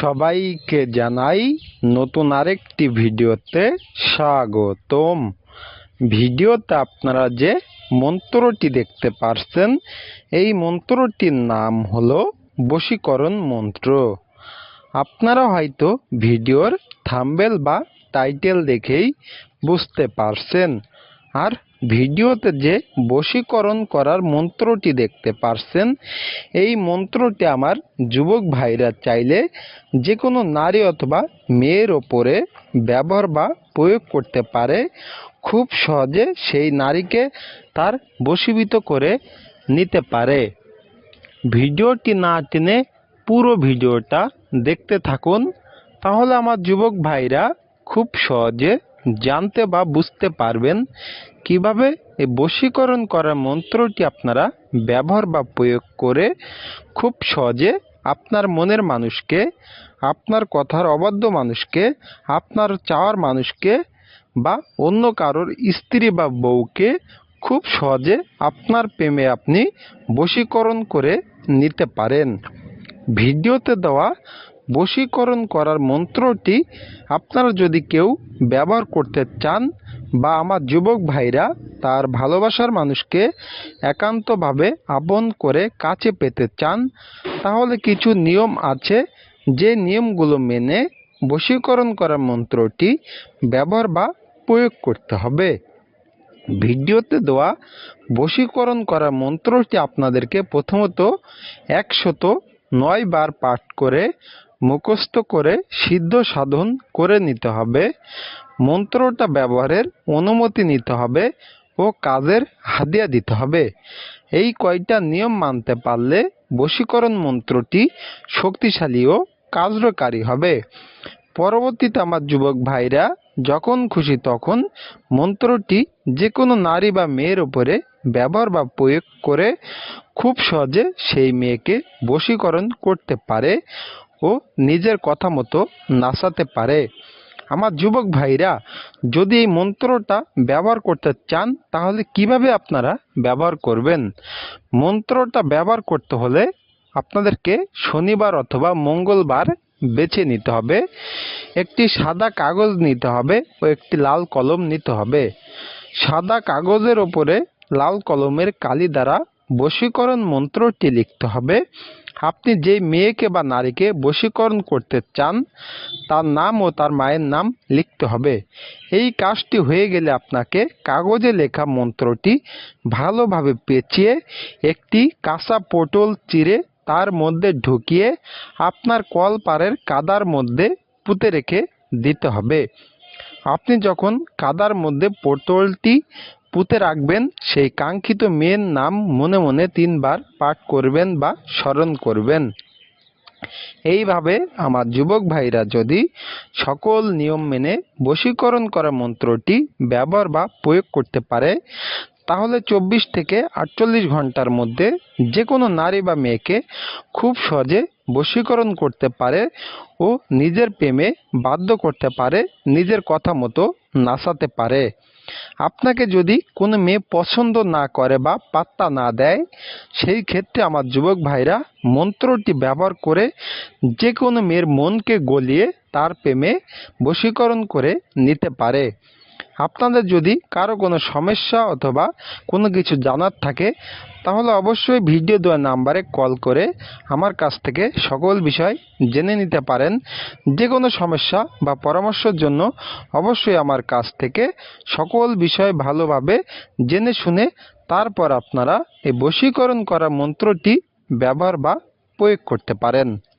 সবাইকে জানাই নতুন আরেকটি ভিডিওতে স্বাগতম। ভিডিওতে আপনারা যে মন্ত্রটি দেখতে পারছেন, এই মন্ত্রটির নাম হলো বশীকরণ মন্ত্র। আপনারা হয়তো ভিডিওর থাম্বেল বা টাইটেল দেখেই বুঝতে পারছেন। আর ভিডিওতে যে বশীকরণ করার মন্ত্রটি দেখতে পারছেন, এই মন্ত্রটি আমার যুবক ভাইরা চাইলে যে কোনো নারী অথবা মেয়ের ওপরে ব্যবহার বা প্রয়োগ করতে পারে। খুব সহজে সেই নারীকে তার বশীভূত করে নিতে পারে। ভিডিওটি না টেনে পুরো ভিডিওটা দেখতে থাকুন। তাহলে আমার যুবক ভাইরা খুব সহজে জানতে বা বুঝতে পারবেন কীভাবে এই বশীকরণ করার মন্ত্রটি আপনারা ব্যবহার বা প্রয়োগ করে খুব সহজে আপনার মনের মানুষকে, আপনার কথার অবাধ্য মানুষকে, আপনার চাওয়ার মানুষকে বা অন্য কারোর স্ত্রী বা বউকে খুব সহজে আপনার প্রেমে আপনি বশীকরণ করে নিতে পারেন। ভিডিওতে দেওয়া বশীকরণ করার মন্ত্রটি আপনারা যদি কেউ ব্যবহার করতে চান বা আমার যুবক ভাইরা তার ভালোবাসার মানুষকে একান্তভাবে আপন করে কাছে পেতে চান, তাহলে কিছু নিয়ম আছে। যে নিয়মগুলো মেনে বশীকরণ করার মন্ত্রটি ব্যবহার বা প্রয়োগ করতে হবে। ভিডিওতে দেওয়া বশীকরণ করার মন্ত্রটি আপনাদেরকে প্রথমত একশত নয় বার পাঠ করে মুখস্থ করে সিদ্ধ সাধন করে নিতে হবে, মন্ত্রটা ব্যবহারের অনুমতি নিতে হবে ও কাজের হাদিয়া দিতে হবে। এই কয়টা নিয়ম মানতে পারলে বশীকরণ মন্ত্রটি শক্তিশালী ও কার্যকারী হবে। পরবর্তীতে আমার যুবক ভাইরা যখন খুশি তখন মন্ত্রটি যে কোনো নারী বা মেয়ের উপরে ব্যবহার বা প্রয়োগ করে খুব সহজে সেই মেয়েকে বশীকরণ করতে পারে। ও নিজের কথা মতো নাচাতে পারে। আমার যুবক ভাইরা, যদি এই মন্ত্রটা ব্যবহার করতে চান, তাহলে কীভাবে আপনারা ব্যবহার করবেন? মন্ত্রটা ব্যবহার করতে হলে আপনাদেরকে শনিবার অথবা মঙ্গলবার বেছে নিতে হবে। একটি সাদা কাগজ নিতে হবে ও একটি লাল কলম নিতে হবে। সাদা কাগজের ওপরে লাল কলমের কালি দ্বারা বশীকরণ মন্ত্রটি লিখতে হবে। আপনি যে মেয়েকে বা নারীকে বশীকরণ করতে চান, তার নাম ও তার মায়ের নাম লিখতে হবে। এই কাজটি হয়ে গেলে আপনাকে কাগজে লেখা মন্ত্রটি ভালোভাবে পেঁচিয়ে একটি কাঁচা পটল চিরে তার মধ্যে ঢুকিয়ে আপনার কলপাড়ের কাদার মধ্যে পুঁতে রেখে দিতে হবে। আপনি যখন কাদার মধ্যে পটলটি পুঁতে রাখবেন, সেই কাঙ্ক্ষিত মেয়ের নাম মনে মনে তিনবার পাঠ করবেন বা স্মরণ করবেন। এইভাবে আমার যুবক ভাইরা যদি সকল নিয়ম মেনে বশীকরণ করা মন্ত্রটি ব্যবহার বা প্রয়োগ করতে পারে, তাহলে চব্বিশ থেকে আটচল্লিশ ঘণ্টার মধ্যে যে কোনো নারী বা মেয়েকে খুব সহজে বশীকরণ করতে পারে ও নিজের প্রেমে বাধ্য করতে পারে, নিজের কথা মতো নাচাতে পারে। আপনাকে যদি কোনো মেয়ে পছন্দ না করে বা পাত্তা না দেয়, সেই ক্ষেত্রে আমার যুবক ভাইরা মন্ত্রটি ব্যবহার করে যে কোনো মেয়ের মনকে গলিয়ে তার প্রেমে বশীকরণ করে নিতে পারে। আপনাদের যদি কারও কোনো সমস্যা অথবা কোনো কিছু জানার থাকে, তাহলে অবশ্যই ভিডিও দেওয়া নাম্বারে কল করে আমার কাছ থেকে সকল বিষয় জেনে নিতে পারেন। যে কোনো সমস্যা বা পরামর্শের জন্য অবশ্যই আমার কাছ থেকে সকল বিষয় ভালোভাবে জেনে শুনে তারপর আপনারা এই বশীকরণ করা মন্ত্রটি ব্যবহার বা প্রয়োগ করতে পারেন।